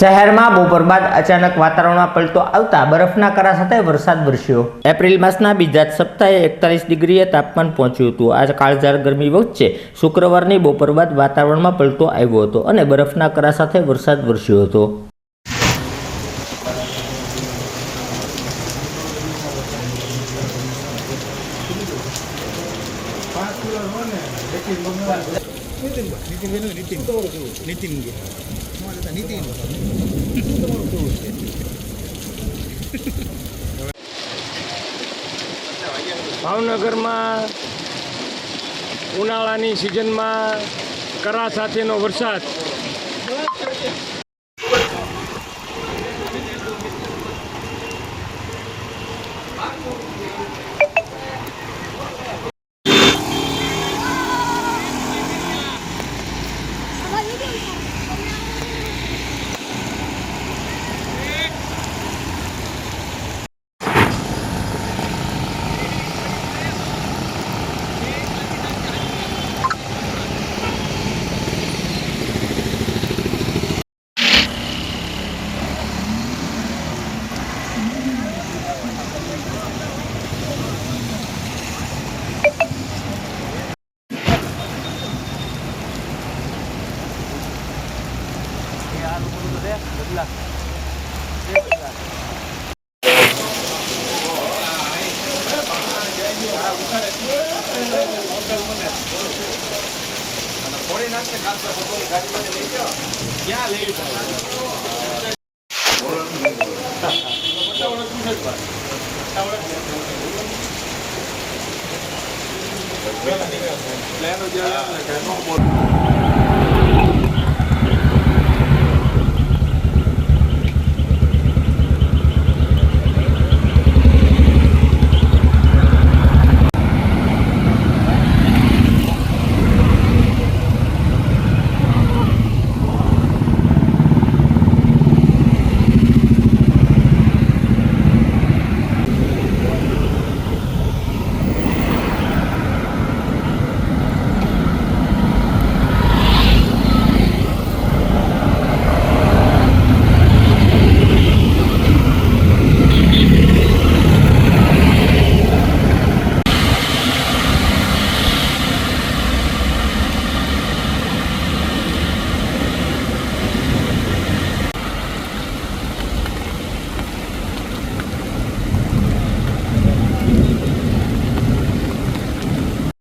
શહેરમાં બપોર બાદ અચાનક વાતાવરણમાં પલટો આવતા બરફના કરા સાથે વરસાદ વરસ્યો. એપ્રિલ માસના બીજા સપ્તાહે એકતાલીસ ડિગ્રીએ તાપમાન પહોંચ્યું હતું. આ કાળઝાળ ગરમી વચ્ચે શુક્રવારની બપોર બાદ વાતાવરણમાં પલટો આવ્યો હતો અને બરફના કરા સાથે વરસાદ વરસ્યો હતો. ભાવનગરમાં ઉનાળાની સિઝનમાં કરા સાથેનો વરસાદ. આ લોકો બધે બદલાશે ક્યાં લઈ Plano de alerta, que no